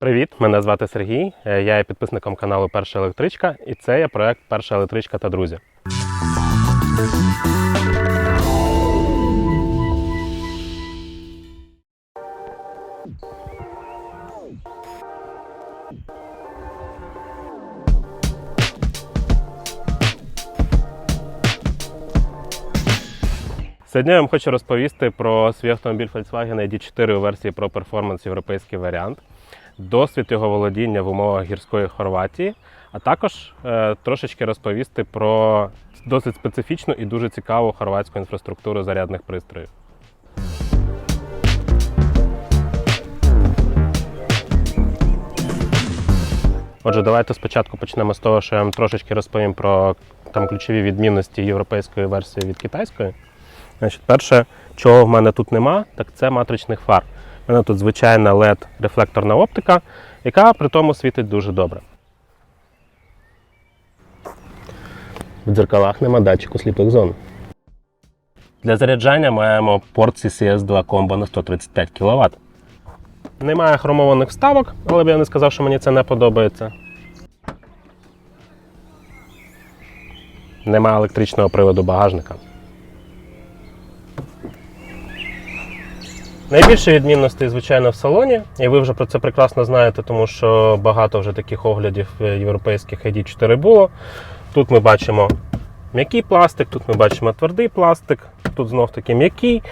Привіт, мене звати Сергій. е, Я є підписником каналу Перша електричка, і це є проект Перша електричка та друзі. Сьогодні я вам хочу розповісти про свій автомобіль Volkswagen ID4 у версії Pro Performance європейський варіант, досвід його володіння в умовах гірської Хорватії, а також е, трошечки розповісти про досить специфічну і дуже цікаву хорватську інфраструктуру зарядних пристроїв. Отже, давайте спочатку почнемо з того, що я вам трошечки розповім про там ключові відмінності європейської версії від китайської. Значить, перше, чого в мене тут нема, так це матричних фар. Мене тут звичайна LED рефлекторна оптика, яка при тому світить дуже добре. В дзеркалах нема датчику сліпих зон. Для заряджання маємо порт CCS 2 комбо на 135 кВт. Немає хромованих вставок, але б я не сказав, що мені це не подобається. Немає електричного приводу багажника. Найбільше відмінностей, звичайно, в салоні, і ви вже про це прекрасно знаєте, тому що багато вже таких оглядів е, європейських ID4 було. Тут ми бачимо м'який пластик, тут ми бачимо твердий пластик, тут знов таки м'який.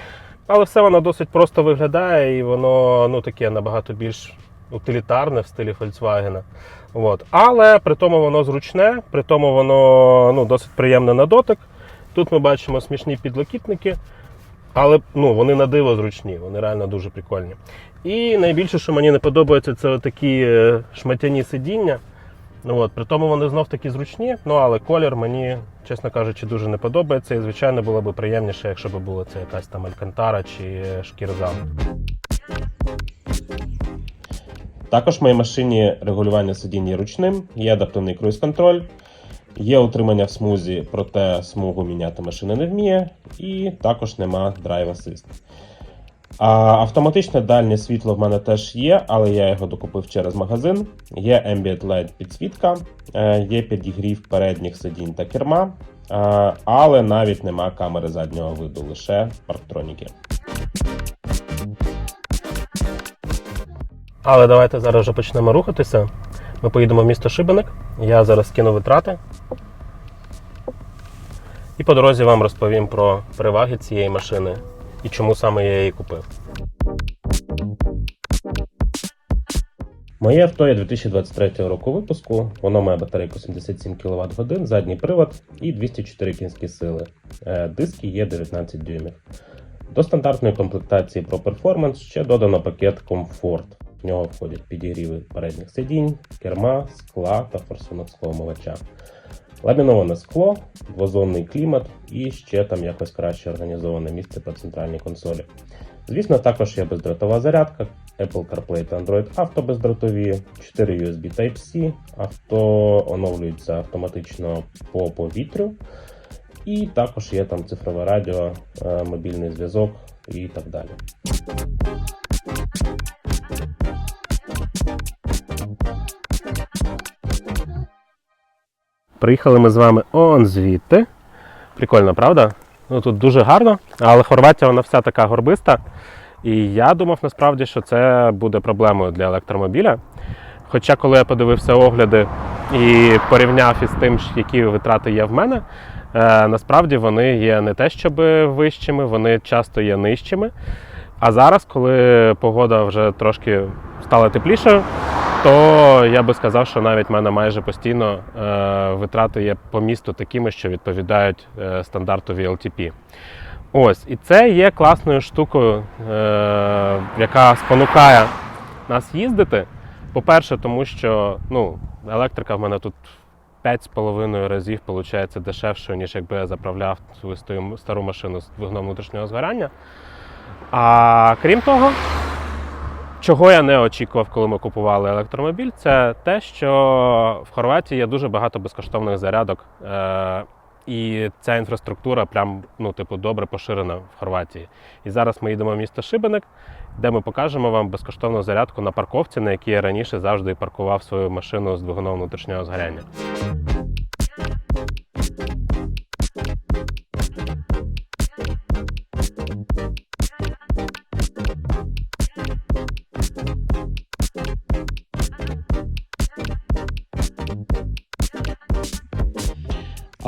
Але все воно досить просто виглядає і воно ну, таке набагато більш утилітарне в стилі Volkswagen. От. Але при тому воно зручне, при тому воно ну, досить приємне на дотик. Тут ми бачимо смішні підлокітники. Але ну, вони на диво зручні, вони реально дуже прикольні. І найбільше, що мені не подобається, це такі е, шматяні сидіння. Ну, от, при тому вони знов таки зручні, ну але колір мені, чесно кажучи, дуже не подобається. І, звичайно, було б приємніше, якщо б було це якась там алькантара чи шкірза. Також в моїй машині регулювання сидінь є ручним, є адаптивний круїз-контроль, є утримання в смузі, проте смугу міняти машина не вміє, і також нема Drive Assist. А автоматичне дальнє світло в мене теж є, але я його докупив через магазин. Є Ambient LED підсвітка, е, є підігрів передніх сидінь та керма, е, але навіть нема камери заднього виду, лише парктроніки. Але давайте зараз вже почнемо рухатися. Ми поїдемо в місто Шибеник. Я зараз скину витрати. І по дорозі вам розповім про переваги цієї машини і чому саме я її купив. Моє авто є 2023 року випуску. Воно має батарейку 77 кВт годин, задній привод і 204 кінські сили. Е, Диски є 19 дюймів. До стандартної комплектації Pro Performance ще додано пакет Comfort. В нього входять підігріви передніх сидінь, керма, скла та форсунок склоомивача. Ламіноване скло, двозонний клімат і ще там якось краще організоване місце по центральній консолі. Звісно, також є бездротова зарядка, Apple CarPlay та Android Auto бездротові, 4 USB Type-C, авто оновлюється автоматично по повітрю. І також є там цифрове радіо, е, мобільний зв'язок і так далі. Приїхали ми з вами он звідти. Прикольно, правда? Ну тут дуже гарно, але Хорватія вона вся така горбиста. І я думав насправді, що це буде проблемою для електромобіля. Хоча, коли я подивився огляди і порівняв із тим, які витрати є в мене, е, насправді вони є не те, щоб вищими, вони часто є нижчими. А зараз, коли погода вже трошки стала теплішою, то я би сказав, що навіть в мене майже постійно е, витрати є по місту такими, що відповідають е, стандарту VLTP. Ось, і це є класною штукою, е, яка спонукає нас їздити. По-перше, тому що ну, електрика в мене тут 5,5 разів виходить дешевшою, ніж якби я заправляв свою стару машину з двигуном внутрішнього згорання. А крім того, чого я не очікував, коли ми купували електромобіль, це те, що в Хорватії є дуже багато безкоштовних зарядок. Е, І ця інфраструктура прям ну, типу, добре поширена в Хорватії. І зараз ми їдемо в місто Шибеник, де ми покажемо вам безкоштовну зарядку на парковці, на якій я раніше завжди паркував свою машину з двигуном внутрішнього згоряння.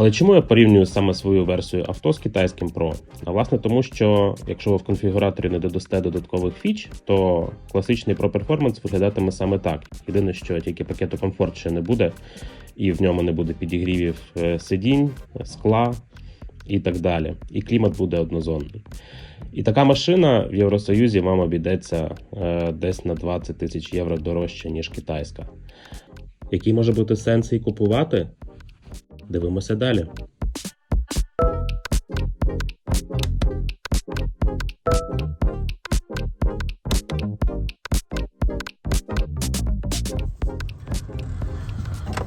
Але чому я порівнюю саме свою версію авто з китайським Pro? А власне тому, що якщо ви в конфігураторі не додасте додаткових фіч, то класичний Pro Performance виглядатиме саме так. Єдине, що тільки пакету комфорт ще не буде, і в ньому не буде підігрівів е, сидінь, скла і так далі. І клімат буде однозонний. І така машина в Євросоюзі вам обійдеться е, десь на 20 тисяч євро дорожче, ніж китайська. Який може бути сенс її купувати? Дивимося далі.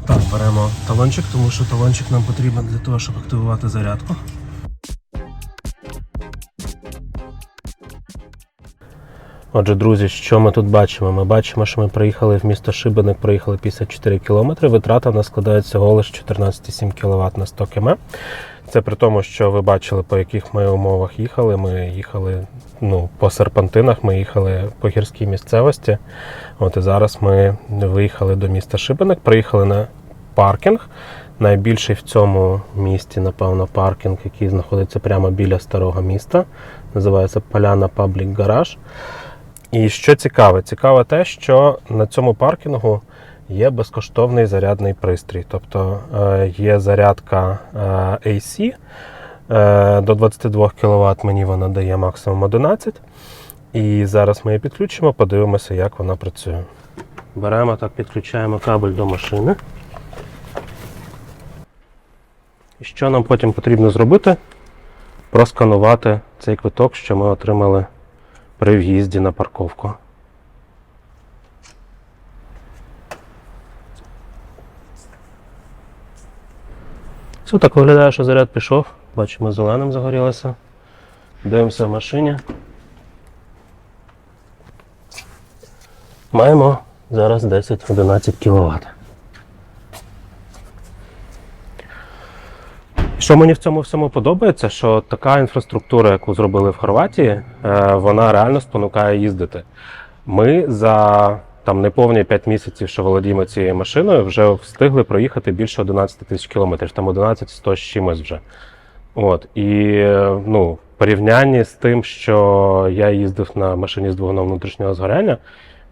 Так, беремо талончик, тому що талончик нам потрібен для того, щоб активувати зарядку. Отже, друзі, що ми тут бачимо? Ми бачимо, що ми приїхали в місто Шибеник, проїхали 54 км. Витрата в нас складає всього лише 14,7 кВт на 100 км. Це при тому, що ви бачили, по яких ми умовах їхали. Ми їхали ну, по серпантинах, ми їхали по гірській місцевості. От і зараз ми виїхали до міста Шибеник, приїхали на паркінг. Найбільший в цьому місті, напевно, паркінг, який знаходиться прямо біля старого міста. Називається Поляна Паблік Гараж. І що цікаве, цікаве те, що на цьому паркінгу є безкоштовний зарядний пристрій. Тобто е, є зарядка е, AC е, до 22 кВт, мені вона дає максимум 11. І зараз ми її підключимо, подивимося, як вона працює. Беремо так, підключаємо кабель до машини. І що нам потім потрібно зробити? Просканувати цей квиток, що ми отримали при в'їзді на парковку. Все так виглядає, що заряд пішов. Бачимо, зеленим загорілося. Дивимося в машині. Маємо зараз 10-11 кВт. Що мені в цьому всьому подобається, що така інфраструктура, яку зробили в Хорватії, е, вона реально спонукає їздити. Ми за там неповні 5 місяців, що володіємо цією машиною, вже встигли проїхати більше 11 тисяч кілометрів, там 11 100 з чимось вже. От і ну, в порівнянні з тим, що я їздив на машині з двигуном внутрішнього згоряння,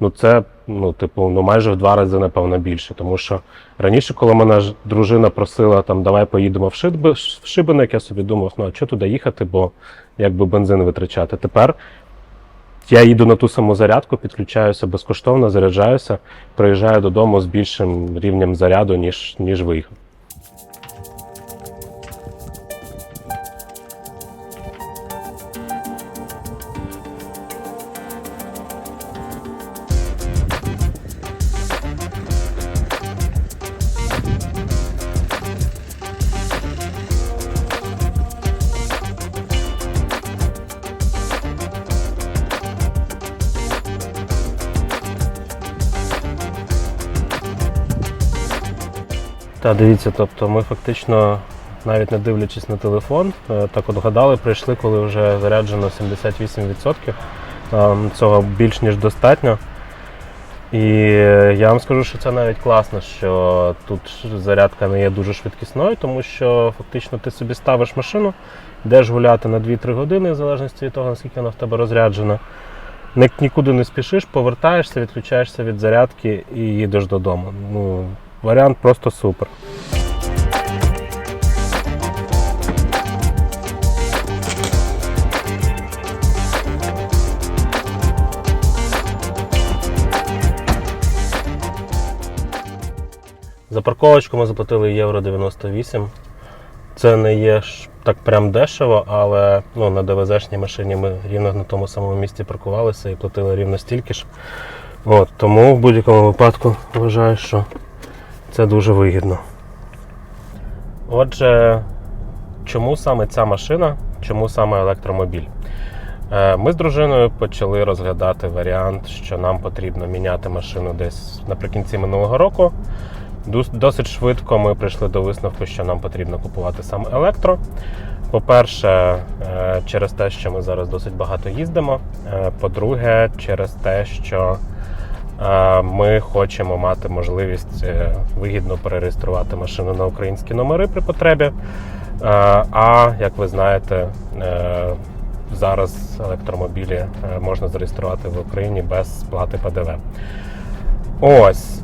ну це ну, типу, ну майже в два рази, напевно, більше. Тому що раніше, коли мене дружина просила, там давай поїдемо в Шиб... в Шибеник, я собі думав, ну а що туди їхати, бо якби бензин витрачати. Тепер я їду на ту саму зарядку, підключаюся безкоштовно, заряджаюся, приїжджаю додому з більшим рівнем заряду, ніж, ніж виїхав. Та дивіться, тобто ми фактично, навіть не дивлячись на телефон, е, так от гадали, прийшли, коли вже заряджено 78%. Ем, Цього більш ніж достатньо. І е, я вам скажу, що це навіть класно, що тут зарядка не є дуже швидкісною, тому що фактично ти собі ставиш машину, йдеш гуляти на 2-3 години, в залежності від того, наскільки вона в тебе розряджена. Нікуди не спішиш, повертаєшся, відключаєшся від зарядки і їдеш додому. Ну, варіант просто супер. За парковочку ми заплатили євро 98. Це не є так прям дешево, але ну, на ДВЗшній машині ми рівно на тому самому місці паркувалися і платили рівно стільки ж. От, тому в будь-якому випадку вважаю, що це дуже вигідно. Отже, чому саме ця машина, чому саме електромобіль? Е, Ми з дружиною почали розглядати варіант, що нам потрібно міняти машину десь наприкінці минулого року. Досить швидко ми прийшли до висновку, що нам потрібно купувати саме електро. По-перше, е, через те, що ми зараз досить багато їздимо. Е, По-друге, через те, що ми хочемо мати можливість е, вигідно перереєструвати машину на українські номери при потребі. Е, А як ви знаєте, е, зараз електромобілі можна зареєструвати в Україні без сплати ПДВ. Ось.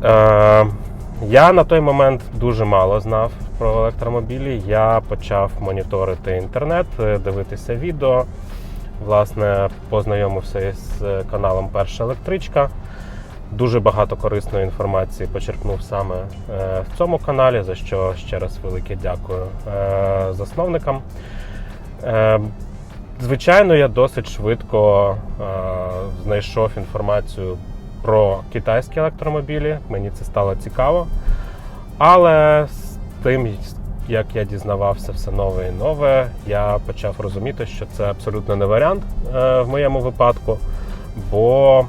Я на той момент дуже мало знав про електромобілі. Я почав моніторити інтернет, дивитися відео. Власне, познайомився е, каналом Перша електричка. Дуже багато корисної інформації почерпнув саме е, в цьому каналі, за що ще раз велике дякую е, засновникам. Е, Звичайно, я досить швидко знайшов інформацію про китайські електромобілі. Мені це стало цікаво. Але з тим, як я дізнавався все нове і нове, я почав розуміти, що це абсолютно не варіант в моєму випадку, бо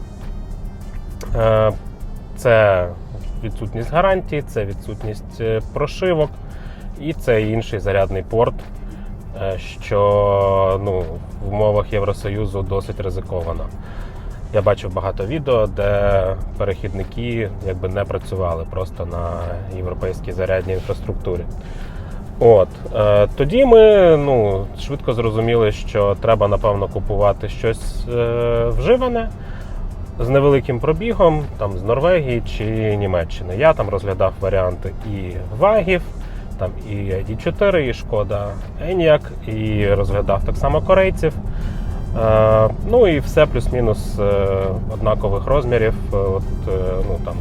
це відсутність гарантії, це відсутність е, прошивок і це інший зарядний порт, е, що ну, в умовах Євросоюзу досить ризиковано. Я бачив багато відео, де перехідники якби не працювали просто на європейській зарядній інфраструктурі. От е, тоді ми ну, швидко зрозуміли, що треба напевно купувати щось е, вживане з невеликим пробігом, там з Норвегії чи Німеччини. Я там розглядав варіанти і вагів, там і ID4, і Шкода Enyaq, і розглядав так само корейців. Е, ну і все плюс-мінус е, однакових розмірів, е, от, ну, там,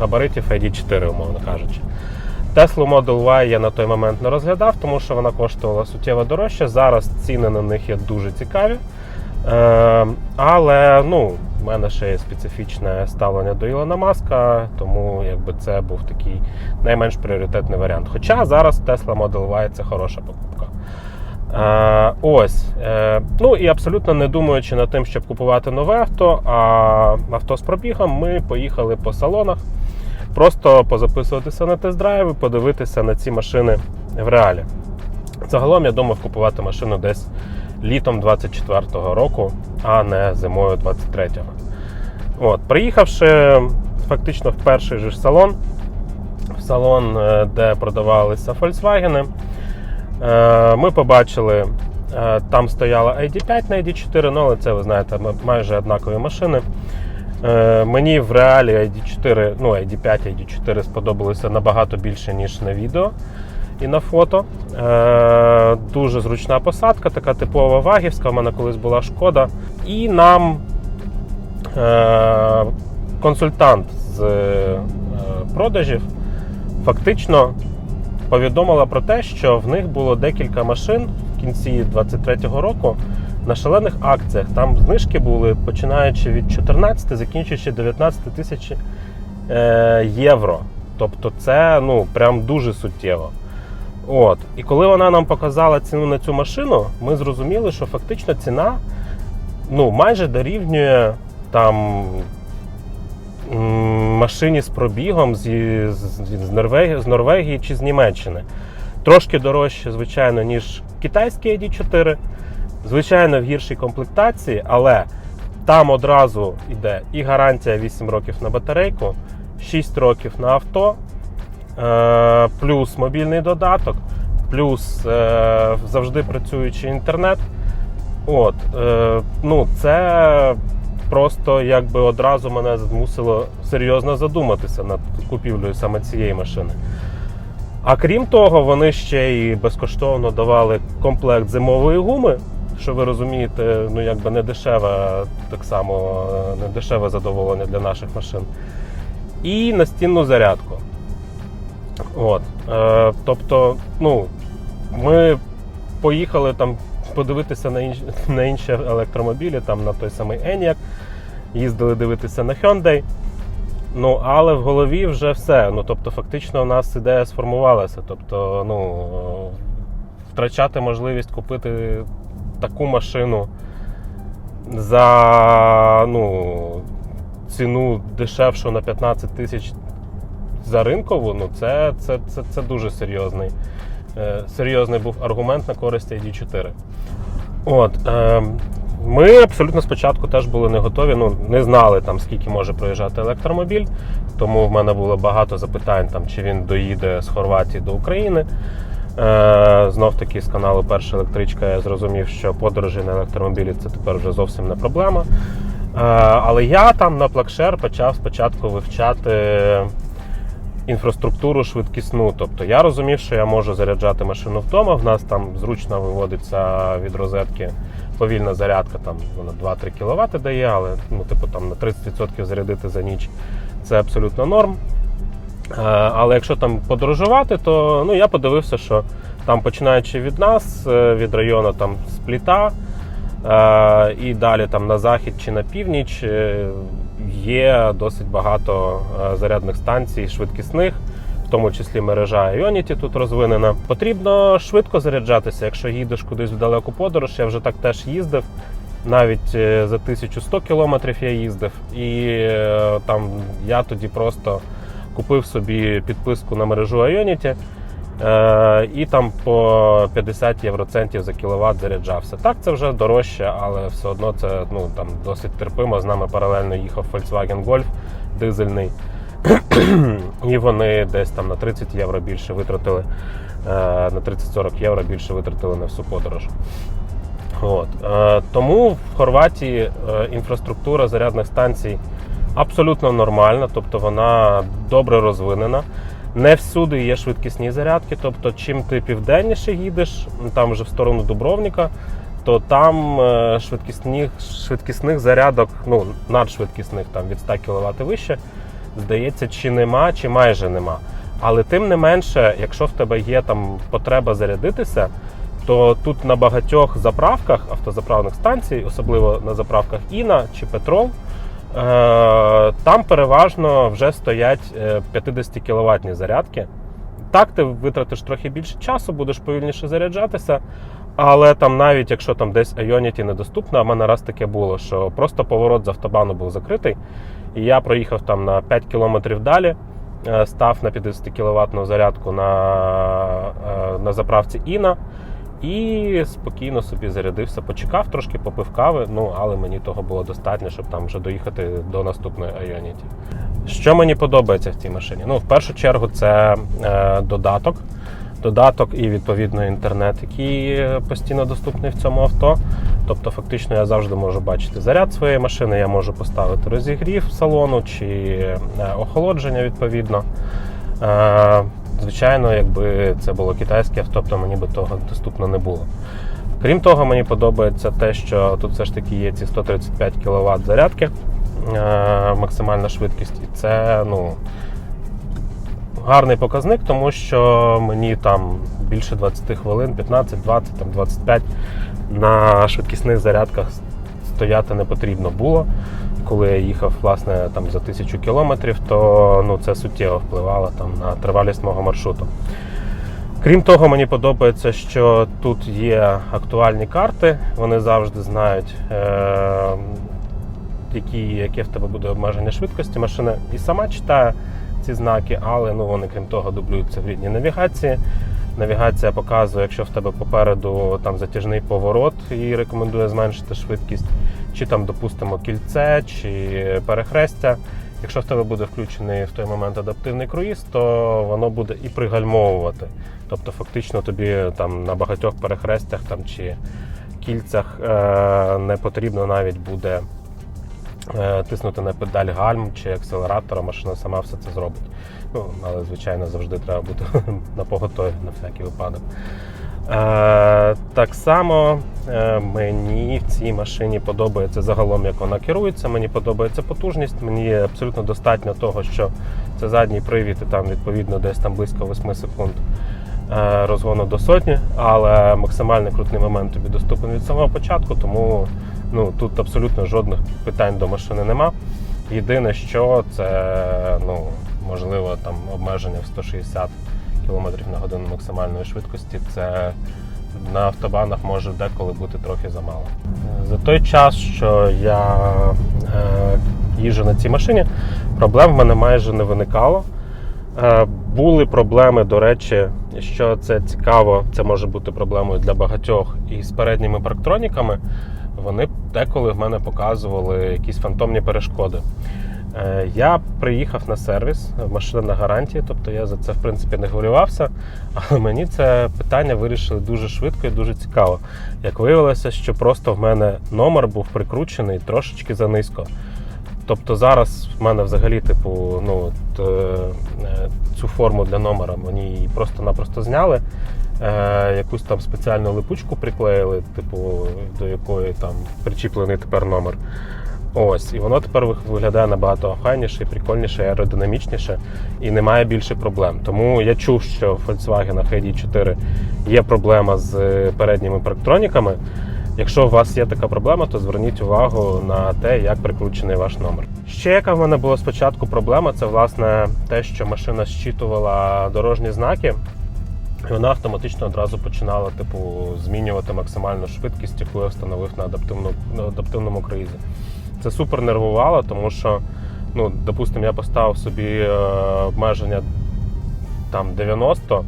габаритів ID4, умовно кажучи. Теслу Model Y я на той момент не розглядав, тому що вона коштувала суттєво дорожче. Зараз ціни на них є дуже цікаві. Але ну, в мене ще є специфічне ставлення до Ілона Маска, тому якби це був такий найменш пріоритетний варіант. Хоча зараз Tesla Model Y це хороша покупка. Е, ось. Е, ну і абсолютно не думаючи над тим, щоб купувати нове авто, а авто з пробігом, ми поїхали по салонах, просто позаписуватися на тест-драйви, подивитися на ці машини в реалі. Загалом я думав купувати машину десь літом 24-го року, а не зимою 23-го. От, приїхавши фактично в перший же салон, в салон, е, де продавалися Volkswagen, Е, Ми побачили, е, там стояла ID5 на ID4, ну але це ви знаєте, майже однакові машини. Мені в реалі ID4, ну ID5, ID4 сподобалися набагато більше, ніж на відео і на фото. Е, Дуже зручна посадка, така типова вагівська. У мене колись була шкода. І нам е, консультант з е, продажів фактично повідомила про те, що в них було декілька машин в кінці 23-го року на шалених акціях. Там знижки були починаючи від 14, закінчуючи 19 тисяч е, євро. Тобто це ну прям дуже суттєво. От. І коли вона нам показала ціну на цю машину, ми зрозуміли, що фактично ціна ну, майже дорівнює там машині з пробігом з, з, з, Норвегії, з Норвегії чи з Німеччини. Трошки дорожче, звичайно, ніж китайський ID4. Звичайно, в гіршій комплектації, але там одразу йде і гарантія 8 років на батарейку, 6 років на авто, плюс мобільний додаток, плюс е, завжди працюючий інтернет. От, е, ну, це просто якби одразу мене змусило серйозно задуматися над купівлею саме цієї машини. А крім того, вони ще й безкоштовно давали комплект зимової гуми, що ви розумієте, ну якби не дешеве, так само е, не дешеве задоволення для наших машин. І настінну зарядку. От. Е, тобто, ну, ми поїхали там подивитися на інші, на інші електромобілі, там на той самий Enyaq, їздили дивитися на Hyundai. Ну, але в голові вже все. Ну, тобто, фактично, у нас ідея сформувалася. Тобто, ну, втрачати можливість купити таку машину за ну, ціну дешевшу на 15 тисяч за ринкову, ну це, це, це, це дуже серйозний. Е, серйозний був аргумент на користь ID4. От, е, ми абсолютно спочатку теж були не готові, ну не знали там скільки може проїжджати електромобіль. Тому в мене було багато запитань, там, чи він доїде з Хорватії до України. Е, знов таки з каналу Перша електричка я зрозумів, що подорожі на електромобілі це тепер вже зовсім не проблема. Е, але я там на Плакшер почав спочатку вивчати інфраструктуру швидкісну. Тобто я розумів, що я можу заряджати машину вдома. В нас там зручно виводиться від розетки повільна зарядка, там вона 2-3 кВт дає, але ну, типу, там на 30% зарядити за ніч це абсолютно норм. Е, Але якщо там подорожувати, то ну, я подивився, що там починаючи від нас, е, від району там Спліта, е, і далі там на захід чи на північ є досить багато е, зарядних станцій швидкісних, в тому числі мережа Ionity тут розвинена. Потрібно швидко заряджатися, якщо їдеш кудись в далеку подорож. Я вже так теж їздив. Навіть е, за 1100 кілометрів я їздив, і е, там я тоді просто купив собі підписку на мережу Ionity і там по 50 євроцентів за кіловат заряджався. Так, це вже дорожче, але все одно це ну, там, досить терпимо. З нами паралельно їхав Volkswagen Golf дизельний. І вони десь там на 30 євро більше витратили, е, на 30-40 євро більше витратили на всю подорож. От. Е, Тому в Хорватії е, інфраструктура зарядних станцій абсолютно нормальна, тобто вона добре розвинена. Не всюди є швидкісні зарядки. Тобто, чим ти південніше їдеш, там вже в сторону Дубровника, то там е, швидкісних, швидкісних зарядок, ну надшвидкісних там від 100 кВт вище, здається, чи нема, чи майже нема. Але тим не менше, якщо в тебе є там потреба зарядитися, то тут на багатьох заправках автозаправних станцій, особливо на заправках Іна чи Петрол, е, там переважно вже стоять 50 кВт зарядки. Так, ти витратиш трохи більше часу, будеш повільніше заряджатися. Але там навіть якщо там десь Ionity недоступна, а в мене раз таке було, що просто поворот з автобану був закритий, і я проїхав там на 5 кілометрів далі, е, став на 50 кВт зарядку на, е, на заправці Іна. І спокійно собі зарядився, почекав трошки, попив кави, ну але мені того було достатньо, щоб там вже доїхати до наступної Ionity. Що мені подобається в цій машині? Ну, в першу чергу, це е, додаток. Додаток і відповідно інтернет, який е, постійно доступний в цьому авто. Тобто, фактично, я завжди можу бачити заряд своєї машини, я можу поставити розігрів салону чи е, охолодження відповідно. Звичайно, якби це було китайське авто, то мені би того доступно не було. Крім того, мені подобається те, що тут все ж таки є ці 135 кВт зарядки, е, максимальна швидкість, і це ну, гарний показник, тому що мені там більше 20 хвилин, 15, 20, там 25 на швидкісних зарядках стояти не потрібно було. Коли я їхав власне там за тисячу кілометрів, то ну, це суттєво впливало там на тривалість мого маршруту. Крім того, мені подобається, що тут є актуальні карти, вони завжди знають, е- які, яке в тебе буде обмеження швидкості. Машина і сама читає ці знаки, але ну, вони, крім того, дублюються в рідній навігації. Навігація показує, якщо в тебе попереду там затяжний поворот і рекомендує зменшити швидкість, чи там, допустимо, кільце, чи перехрестя. Якщо в тебе буде включений в той момент адаптивний круїз, то воно буде і пригальмовувати. Тобто, фактично тобі там на багатьох перехрестях там, чи кільцях е- не потрібно навіть буде е- тиснути на педаль гальм чи акселератора, машина сама все це зробить. Ну, але, звичайно, завжди треба бути на поготові на всякий випадок. Е, так само е, мені в цій машині подобається загалом, як вона керується. Мені подобається потужність. Мені абсолютно достатньо того, що це задній привід, і там відповідно десь там близько 8 секунд е, розгону до сотні, але максимальний крутний момент тобі доступен від самого початку, тому ну, тут абсолютно жодних питань до машини нема. Єдине, що це ну, можливо там обмеження в 160 км на годину максимальної швидкості. Це на автобанах може деколи бути трохи замало. За той час, що я е, їжджу на цій машині, проблем в мене майже не виникало. Е, були проблеми, до речі, що це цікаво, це може бути проблемою для багатьох і з передніми парктроніками. Вони деколи в мене показували якісь фантомні перешкоди. Е, Я приїхав на сервіс, машина на гарантії, тобто я за це в принципі не хвилювався. Але мені це питання вирішили дуже швидко і дуже цікаво. Як виявилося, що просто в мене номер був прикручений трошечки занизько. Тобто зараз в мене взагалі, типу, ну е, е, цю форму для номера мені просто-напросто зняли. Е, якусь там спеціальну липучку приклеїли, типу, до якої там причіплений тепер номер. Ось, і воно тепер виглядає набагато охайніше, прикольніше, аеродинамічніше, і немає більше проблем. Тому я чув, що в Volkswagen ID4 є проблема з передніми парктроніками. Якщо у вас є така проблема, то зверніть увагу на те, як прикручений ваш номер. Ще яка в мене була спочатку проблема, це власне те, що машина зчитувала дорожні знаки. І вона автоматично одразу починала типу, змінювати максимальну швидкість, яку я встановив на, адаптивну, на адаптивному круїзі. Це супер нервувало, тому що, ну, допустимо, я поставив собі е, обмеження там 90.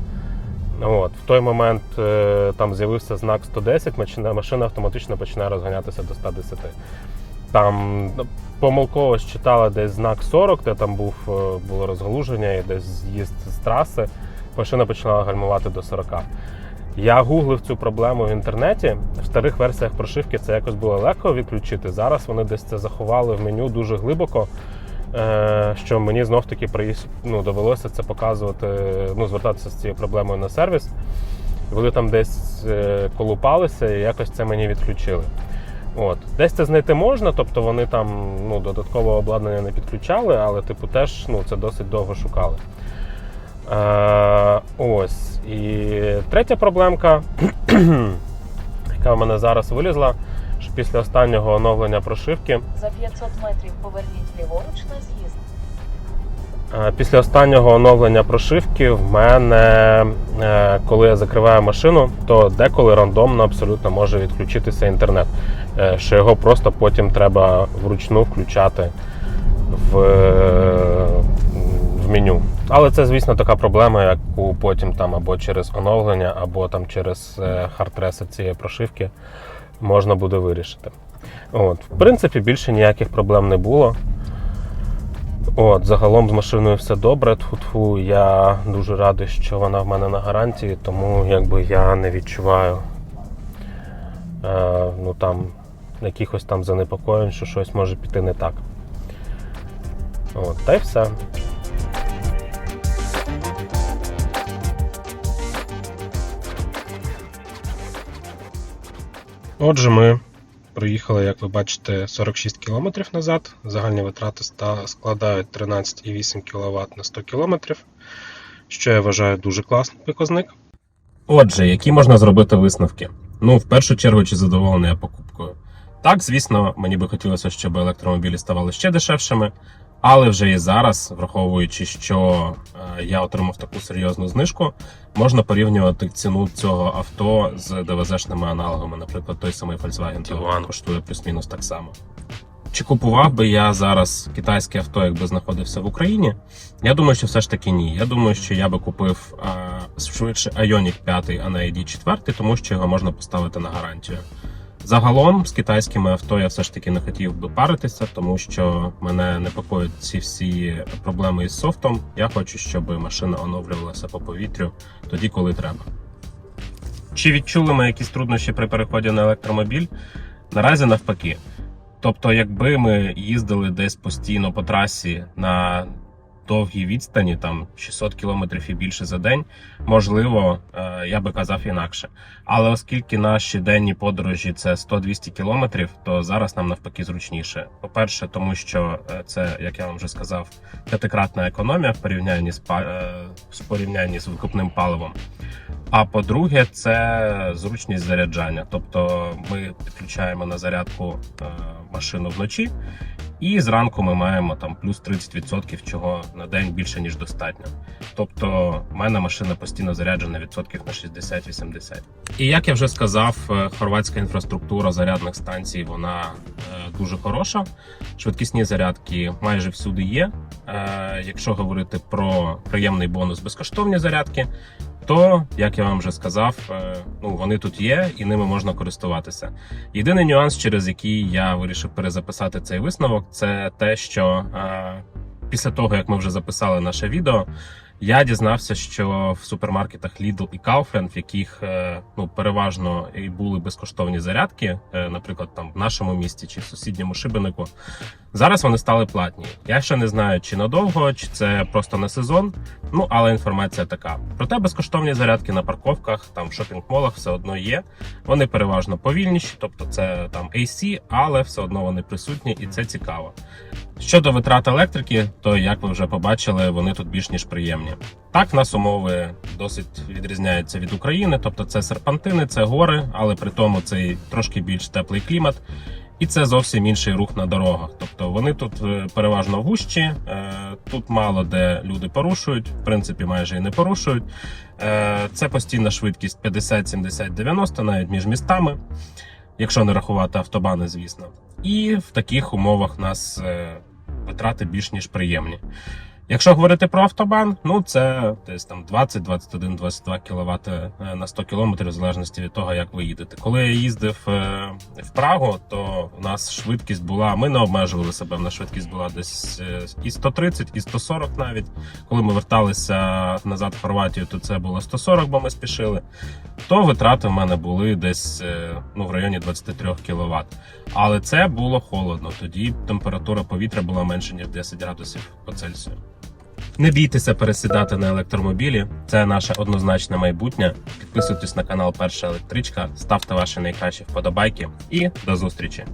От, в той момент е, там з'явився знак 110, машина, автоматично починає розганятися до 110. Там ну, помилково считала десь знак 40, де там був, е, було розгалуження і десь з'їзд з траси. Машина починала гальмувати до 40. Я гуглив цю проблему в інтернеті. В старих версіях прошивки це якось було легко відключити. Зараз вони десь це заховали в меню дуже глибоко. е, Що мені знов таки приїс- ну, довелося це показувати, ну, звертатися з цією проблемою на сервіс. Вони там десь е, колупалися і якось це мені відключили. От. Десь це знайти можна, тобто вони там ну, додаткового обладнання не підключали, але типу теж ну, це досить довго шукали. Е, ось. І третя проблемка, яка в мене зараз вилізла, що після останнього оновлення прошивки, За 500 метрів поверніть ліворуч на з'їзд. е, після останнього оновлення прошивки в мене, е, коли я закриваю машину, то деколи рандомно абсолютно може відключитися інтернет, е, що його просто потім треба вручну включати в, в меню. Але це, звісно, така проблема, яку потім там або через оновлення, або там через хард-ресет цієї прошивки можна буде вирішити. От, в принципі, більше ніяких проблем не було. От, загалом з машиною все добре. Тфу-тфу, я дуже радий, що вона в мене на гарантії, тому якби я не відчуваю е, ну, там, якихось там занепокоєнь, що щось може піти не так. От, та й все. Отже, ми проїхали, як ви бачите, 46 км назад. Загальні витрати складають 13,8 кВт на 100 км, що я вважаю дуже класний показник. Отже, які можна зробити висновки? Ну, в першу чергу, чи задоволений я покупкою? Так, звісно, мені би хотілося, щоб електромобілі ставали ще дешевшими, але вже і зараз, враховуючи, що е, я отримав таку серйозну знижку, можна порівнювати ціну цього авто з ДВЗ-шними аналогами. Наприклад, той самий Volkswagen Tiguan коштує плюс-мінус так само. Чи купував би я зараз китайське авто, якби знаходився в Україні? Я думаю, що все ж таки ні. Я думаю, що я би купив а, швидше Ioniq 5, а не ID 4, тому що його можна поставити на гарантію. Загалом з китайськими авто я все ж таки не хотів би паритися, тому що мене непокоїть ці всі проблеми із софтом. Я хочу, щоб машина оновлювалася по повітрю тоді, коли треба. Чи відчули ми якісь труднощі при переході на електромобіль? Наразі навпаки. Тобто, якби ми їздили десь постійно по трасі на довгій відстані, там 600 кілометрів і більше за день, можливо, е, я би казав інакше. Але оскільки наші денні подорожі це 100-200 кілометрів, то зараз нам навпаки зручніше. По-перше, тому що е, це, як я вам вже сказав, п'ятикратна економія в порівнянні з е, в порівнянні з викупним паливом. А по-друге, це зручність заряджання. Тобто ми підключаємо на зарядку машину вночі, і зранку ми маємо там плюс 30%, чого на день більше ніж достатньо. Тобто, в мене машина постійно заряджена відсотків на 60-80. І як я вже сказав, е, хорватська інфраструктура зарядних станцій вона е, дуже хороша. Швидкісні зарядки майже всюди є. Е, Якщо говорити про приємний бонус безкоштовні зарядки, то як я вам вже сказав, ну вони тут є і ними можна користуватися. Єдиний нюанс, через який я вирішив перезаписати цей висновок, це те, що після того як ми вже записали наше відео. Я дізнався, що в супермаркетах Lidl і Kaufland, в яких е, ну переважно і були безкоштовні зарядки, е, наприклад, там в нашому місті чи в сусідньому шибенику, зараз вони стали платні. Я ще не знаю, чи надовго, чи це просто на сезон. Ну але інформація така. Проте безкоштовні зарядки на парковках, там в шопінг-молах все одно є. Вони переважно повільніші, тобто це там AC, але все одно вони присутні, і це цікаво. Щодо витрат електрики, то як ви вже побачили, вони тут більш ніж приємні. Так, нас умови досить відрізняються від України, тобто це серпантини, це гори, але при тому цей трошки більш теплий клімат. І це зовсім інший рух на дорогах. Тобто вони тут е, переважно гущі, е, тут мало де люди порушують, в принципі, майже і не порушують. Е, Це постійна швидкість 50, 70, 90, навіть між містами, якщо не рахувати автобани, звісно. І в таких умовах нас витрати більш ніж приємні. Якщо говорити про автобан, ну це десь там 20, 21, 22 кВт на 100 км, в залежності від того, як ви їдете. Коли я їздив е, в Прагу, то у нас швидкість була. Ми не обмежували себе. Нас швидкість була десь е, і 130, і 140 навіть. Коли ми верталися назад в Хорватію, то це було 140, бо ми спішили. То витрати в мене були десь е, ну, в районі 23 кВт. Але це було холодно. Тоді температура повітря була менше ніж 10 градусів по Цельсію. Не бійтеся пересідати на електромобілі. Це наше однозначне майбутнє. Підписуйтесь на канал Перша електричка, ставте ваші найкращі вподобайки і до зустрічі.